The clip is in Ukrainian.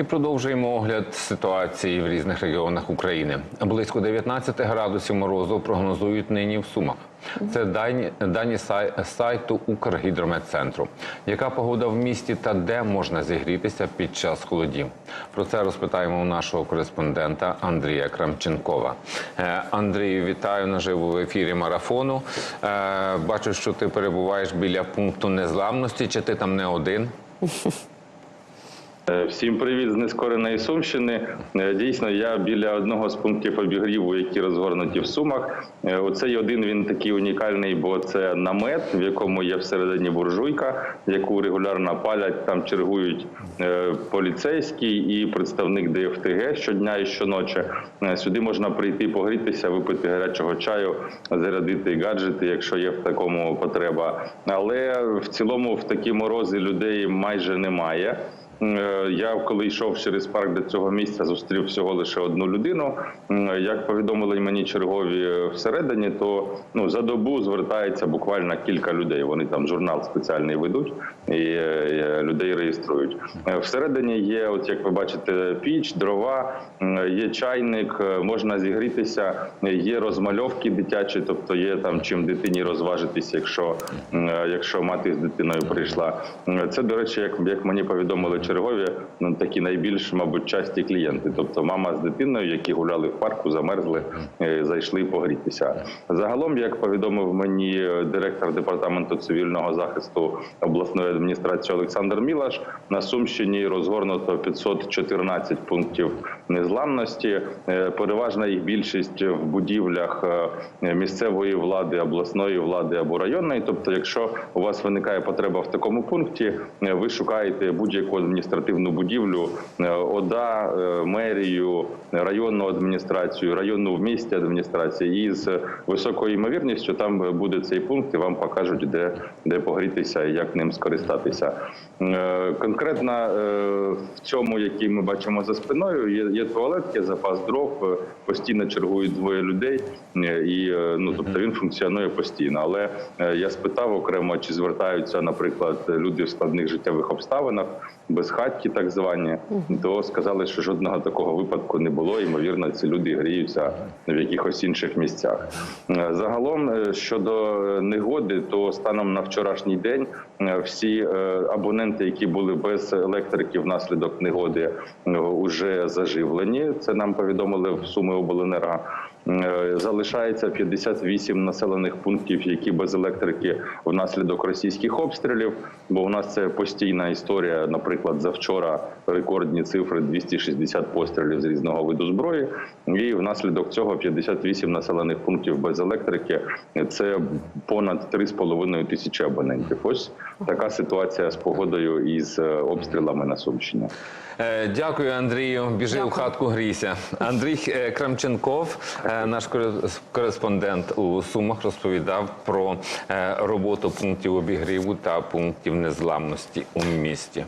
І продовжуємо огляд ситуації в різних регіонах України. Близько 19 градусів морозу прогнозують нині в Сумах. Це дані, дані сай, сайту Укргідрометцентру. Яка погода в місті та де можна зігрітися під час холодів? Про це розпитаємо у нашого кореспондента Андрія Крамченкова. Е, Андрію, вітаю наживо в ефірі марафону. Е, Бачу, що ти перебуваєш біля пункту незламності. Чи ти там не один? Е, Всім привіт з нескореної Сумщини. Е, Дійсно, я біля одного з пунктів обігріву, які розгорнуті в Сумах. Е, Оцей один він такий унікальний, бо це намет, в якому є всередині буржуйка, яку регулярно палять. Там чергують поліцейські і представник ДФТГ щодня і щоночі. Сюди можна прийти погрітися, випити гарячого чаю, зарядити гаджети, якщо є в такому потреба. Але в цілому в такі морози людей майже немає. Е, Я коли йшов через парк до цього місця, зустрів всього лише одну людину. Як повідомили мені чергові е, всередині, то ну за добу звертається буквально кілька людей. Вони там журнал спеціальний ведуть і е, людей реєструють. Всередині є, от як ви бачите, піч, дрова, є чайник, можна зігрітися, є розмальовки дитячі, тобто є там чим дитині розважитися, якщо, якщо мати з дитиною прийшла. Це, до речі, як, як мені повідомили чергові, ну такі найбільш, мабуть, часті клієнти. Тобто мама з дитиною, які гуляли в парку, замерзли, е, зайшли погрітися. Загалом, як повідомив мені директор департаменту цивільного захисту обласної адміністрації Олександр Мілаш, на Сумщині розгорнуто 514 пунктів незламності. Е, Переважна їх більшість в будівлях е, місцевої влади, обласної влади або районної. Тобто, якщо у вас виникає потреба в такому пункті, ви шукаєте будь-яку адміністративну будівлю, е, ОДА, е, мерію, районну адміністрацію, районну в місті адміністрації, і з високою ймовірністю там буде цей пункт, і вам покажуть, де, де погрітися і як ним скористатися. Е, Конкретно в цьому, який ми бачимо за спиною, є, є туалет, є запас дров, постійно чергують двоє людей, і ну тобто він функціонує постійно. Але я спитав окремо, чи звертаються, наприклад, люди в складних життєвих обставинах, безхатьки, так звані, то сказали, що жодного такого випадку не було. Ймовірно, ці люди гріються в якихось інших місцях. Е, Загалом е, щодо е, негоди, то станом на вчорашній день всі абоненти, які були без електрики внаслідок негоди, вже заживлені. Це нам повідомили в Суми обленерго. Залишається 58 населених пунктів, які без електрики внаслідок російських обстрілів. Бо у нас це постійна історія. Наприклад, завчора рекордні цифри 260 пострілів з різного виду зброї. І внаслідок цього 58 населених пунктів без електрики. Це понад 3,5 тисячі абонентів. Ось така ситуація з погодою і з е, обстрілами на Сумщині. Е, Дякую, Андрію. Біжи у хатку грійся. Андрій е, Крамченков, наш корес- кореспондент у Сумах, розповідав про роботу пунктів обігріву та пунктів незламності у місті.